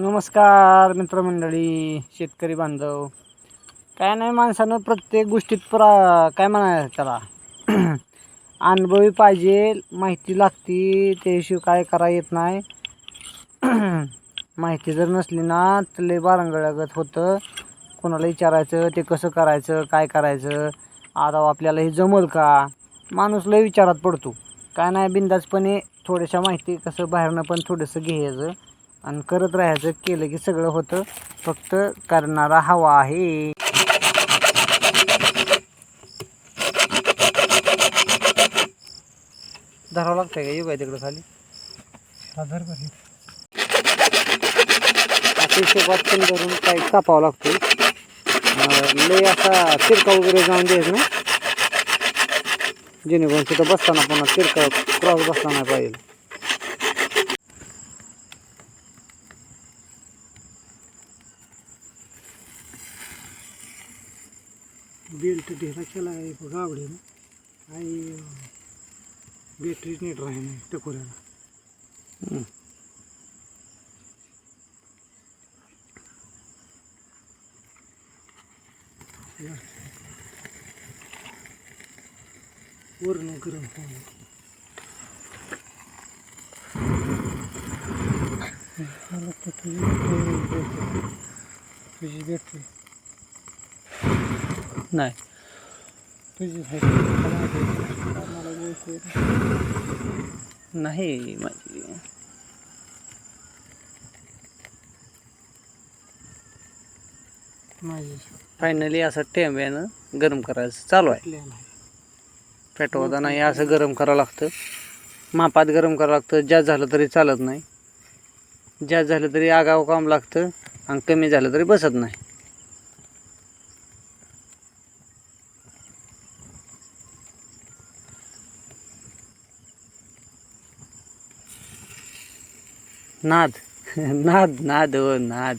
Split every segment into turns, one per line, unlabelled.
नमस्कार मित्रमंडळी शेतकरी बांधव. काय नाही माणसानं प्रत्येक गोष्टीत प्रा काय म्हणायचं त्याला? अनुभवी पाहिजे माहिती लागती त्याशिवाय काय करा येत नाही. माहिती जर नसली ना तर लय बारंगळगत होतं. कोणाला विचारायचं ते कसं करायचं काय करायचं? आता आपल्याला हे जमल का? माणूस लय विचारात पडतो. काय नाही बिंदासपणे थोड्याशा माहिती कसं बाहेरनं पण थोडंसं घ्यायचं. आणि करत राहायचं केलं की सगळं होतं. फक्त करणारा हवा आहे. धरावं लागतंय का? येऊ तिकडं खाली? हिशोबात पण धरून काही कापावं लागतो लय असा तिरका वगैरे जाऊन द्यायचं ना जेणेकरून तिथं बसताना पुन्हा तिरका क्रॉस बसला नाही पाहिजे.
बेल्ट ढेरा केला आहे गावडीनं आणि बॅटरीच नीट राही नाही टकोऱ्याला. वरण गरम होऊन बॅटरी तुझी बॅटरी
नाही.
तुझी
नाही माझी.
माझी.
फायनली असं टेंब्यानं गरम करायचं चालू आहे.
आपल्याला आहे
पेटवताना हे असं गरम करावं लागतं. मापात गरम करावं लागतं. जास्त झालं तरी चालत नाही. जास्त झालं तरी आगाव काम लागतं आणि कमी झालं तरी बसत नाही. नाद. नाद नाद हो नाद.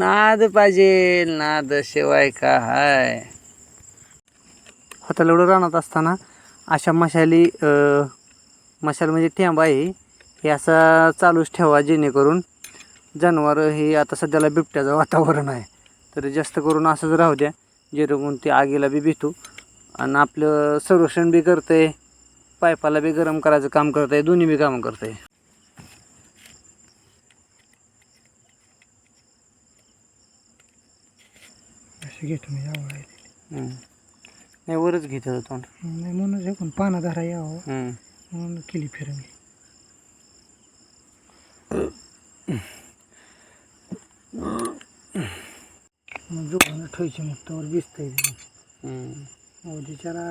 नाद पाहिजे नाद शिवाय का हाय? होता एवढं रानात असताना अशा मशाली मशाल म्हणजे ठेंबा आहे हे असा चालूच ठेवा जेणेकरून जनावर हे आता सध्याला बिबट्याचं वातावरण आहे. तर जास्त करून असंच राहू द्या जेणेकरून ते आगीला बी भेटू आणि आपलं संरक्षण बी करतंय पायपाला बी गरम करायचं काम करतंय दोन्ही बी कामं करतंय.
अशी घेतो मी
हम्म. नाही वरच घेत होतं तोंड
नाही म्हणून पण पाना धरा यावं. म्हणून केली फिरवली जोडून ठेवायची मग त्यावर भिजता येईल. उद्याच्याला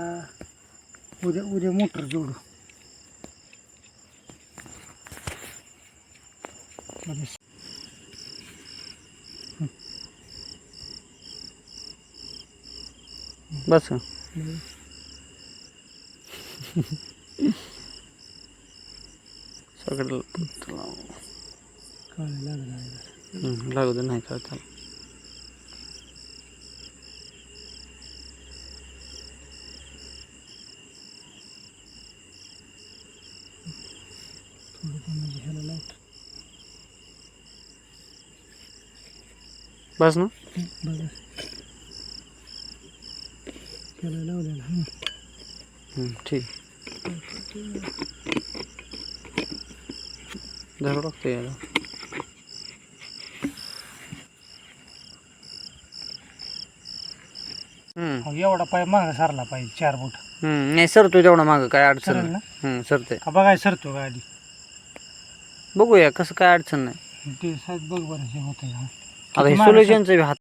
उद्या उद्या मोटर जोडू ¿Vas?
A...
Sácalo
por
otro mm, lado. Acaba
de de de ¿Vas, no? त्याला
लावलेला
ठीक धरू लागतं याला
एवढा पाय मागं सारला पाहिजे चार बोट.
हम्म, नाही सरतो तेवढा मागं काय अडचण नाही. सरते
बघाय सरतो का आधी
बघूया कसं काय अडचण नाही.
ते साहेब बघ बरं हे होतं
आता हे सोल्युशनचं हात